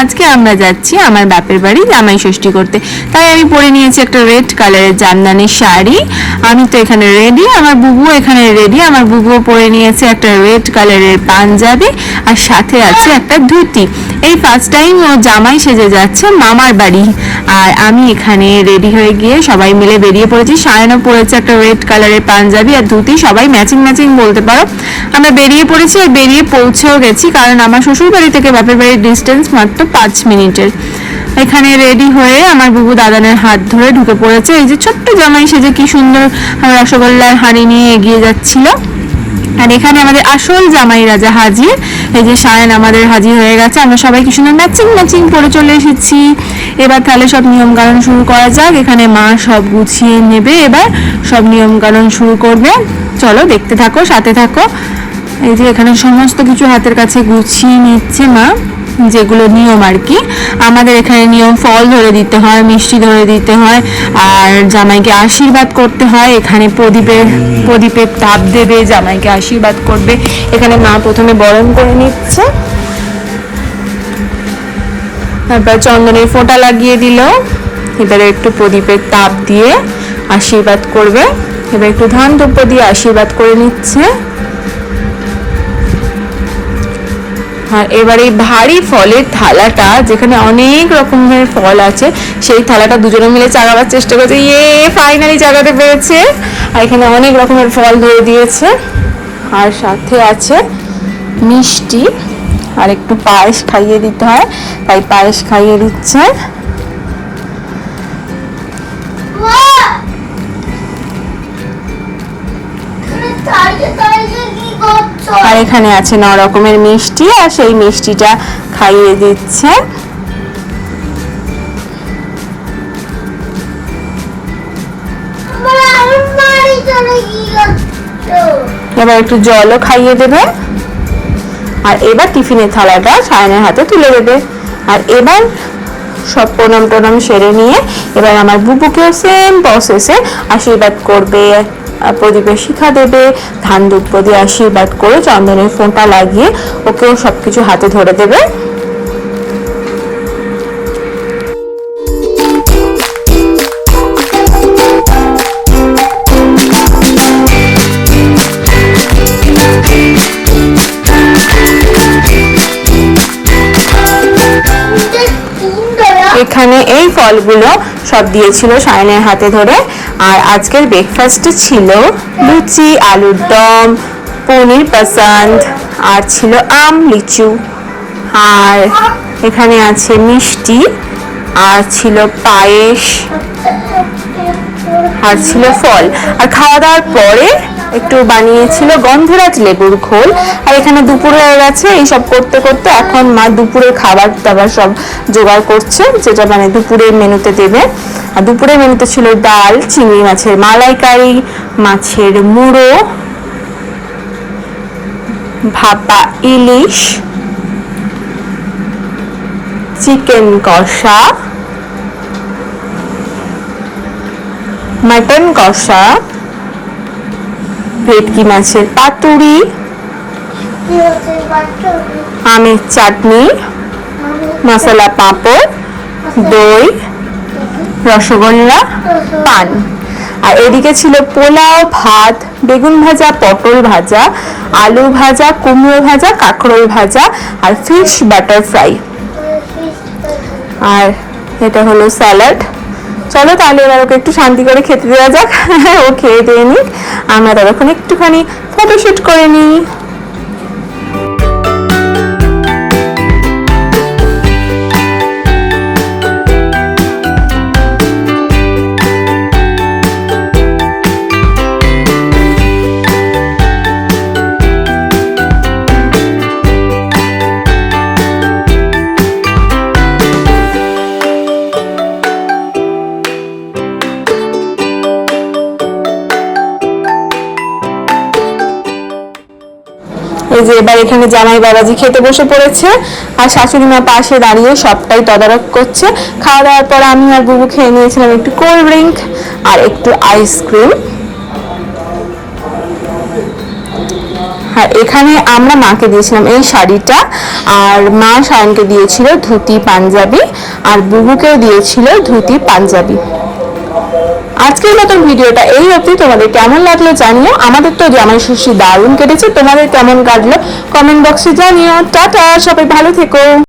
আজকে আমরা যাচ্ছি আমার বাপের বাড়ি জামাই ষষ্ঠী করতে। তাই আমি পরে নিয়েছি একটা রেড কালারের জামদানি শাড়ি। আমি তো এখানে রেডি আমার বুবু এখানে রেডি আমার বুবুও পরে নিয়েছে একটা রেড কালারের পাঞ্জাবি আর সাথে আছে একটা ধুতি। এই ফার্স্ট টাইম ও জামাই সেজে যাচ্ছে মামার বাড়ি। আর আমি এখানে রেডি হয়ে গিয়ে সবাই মিলে বেরিয়ে পড়েছি। সায়নও পড়েছে একটা রেড কালারের পাঞ্জাবি আর ধুতি, সবাই ম্যাচিং ম্যাচিং বলতে পারো। আমরা বেরিয়ে পড়েছি আর বেরিয়ে পৌঁছেও গেছি কারণ আমার শ্বশুর বাড়ি থেকে বাপের বাড়ির ডিস্টেন্স মাত্র পাঁচ মিনিটের। এখানে রেডি হয়ে আমার বুবু দাদানের হাত ধরে ঢুকে পড়েছে। এই যে ছোট্ট জামাই সেজে কি সুন্দর রসগোল্লার হাঁড়ি নিয়ে এগিয়ে যাচ্ছিল। আর এখানে আমাদের আসল জামাই রাজা হাজির। এই যে সায়ন আমাদের হাজির হয়ে গেছে। আমরা সবাই কি সুন্দর ম্যাচিং ম্যাচিং পরে চলে এসেছি। এবার তাহলে সব নিয়ম কানুন শুরু করা যাক। এখানে মা সব গুছিয়ে নেবে। এবার সব নিয়ম কানুন শুরু করবে। চলো দেখতে থাকো, সাথে থাকো। এই যে এখানে সমস্ত কিছু হাতের কাছে গুছিয়ে নিচ্ছে মা। যেগুলো নিয়ম আর কি। আমাদের এখানে নিয়ম ফল ধরে দিতে হয়, মিষ্টি ধরে দিতে হয়, আর জামাইকে আশীর্বাদ করতে হয়। এখানে প্রদীপের প্রদীপের তাপ দেবে, জামাইকে আশীর্বাদ করবে। এখানে মা প্রথমে বরণ করে নিচ্ছে। তারপর চন্দনের ফোঁটা লাগিয়ে দিল। এবারে একটু প্রদীপের তাপ দিয়ে আশীর্বাদ করবে। এবার একটু ধান দ্রব্য দিয়ে আশীর্বাদ করে নিচ্ছে। আর এবার এই ভারী ফলের থালাটা, যেখানে অনেক রকমের ফল আছে, সেই থালাটা দুজনে মিলে চাগাবার চেষ্টা করছে। ইয়ে ফাইনালি চাগাতে পেরেছে। আর এখানে অনেক রকমের ফল ধরে দিয়েছে। আর সাথে আছে মিষ্টি। আর একটু পায়েস খাইয়ে দিতে হয়, তাই পায়েস খাইয়ে দিচ্ছে। আর এখানে আছে ন রকমের মিষ্টি আর সেই মিষ্টিটা খাইয়ে দিচ্ছে। এবার একটু জলও খাইয়ে দেবে। আর এবার টিফিনের থালাটা সায়নের হাতে তুলে দেবে। আর এবার সব প্রণাম টনাম সেরে নিয়ে এবার আমার বুবুকেও সেম প্রসেসে আশীর্বাদ করবে। আর প্রদীপের শিখা দেবে, ধান দুধ আশীর্বাদ করে চন্দনের ফোনটা লাগিয়ে ওকেও সবকিছু হাতে ধরে দেবে। এখানে এই ফলগুলো সব দিয়েছিল সায়নের হাতে ধরে। আর আজকের ব্রেকফাস্টে ছিল লুচি, আলুর দম, পনির পসন্দ আর ছিল আম, লিচু। আর এখানে আছে মিষ্টি, আর ছিল পায়েস, আর ছিল ফল। আর খাওয়া দাওয়ার পরে একটু বানিয়েছিল গন্ধরাজ লেবুর ঘোল। আর এখানে দুপুর হয়ে গেছে এইসব করতে করতে এখন মা দুপুরের খাবার দাবার সব জোগাড় করছে, যেটা মানে দুপুরের মেনুতে দেবে। আর দুপুরের মেনুতে ছিল ডাল, চিংড়ি মাছের মালাইকারি, মাছের মুড়ো, ভাপা ইলিশ, চিকেন কষা, মাটন কষা ভেটকি মাছের? পাতুরি, আমের চাটনি, মশলা পাঁপড়, দই, রসগোল্লা, পান। আর এদিকে ছিল পোলাও ভাত, বেগুন ভাজা, পটল ভাজা, আলু ভাজা, কুমড়ো ভাজা, কাঁকরোল ভাজা, আর ফিশ বাটার ফ্রাই। আর এটা হলো স্যালাড। চলো তাহলে এবার ওকে একটু শান্তি করে খেতে দেওয়া যাক। ও খেয়ে দিয়ে নিক। আমরা ততক্ষণ একটুখানি ফটোশ্যুট করে নিই। এই যে এবার এখানে জামাই বাবাজি খেতে বসে পড়েছে আর শাশুড়ি মা পাশে দাঁড়িয়ে সবটাই তদারক করছে। খাওয়া দাওয়ার পর আমি আর বুবু খেয়ে নিয়েছিলাম একটু কোল্ড ড্রিঙ্ক আর একটু আইসক্রিম আর এখানে আমরা মাকে দিয়েছিলাম এই শাড়িটা আর মা সায়নকে দিয়েছিল ধুতি পাঞ্জাবি আর বুবুকেও দিয়েছিল ধুতি পাঞ্জাবি। আজকের মতন ভিডিওটা এই অবধি। তোমাদের কেমন লাগল জানিও। আমাদের তো জামাই ষষ্ঠী দারুণ কেটেছে। তোমাদের কেমন কাটলো? কমেন্ট বক্সে জানিও। টাটা! সবাই ভালো থেকো।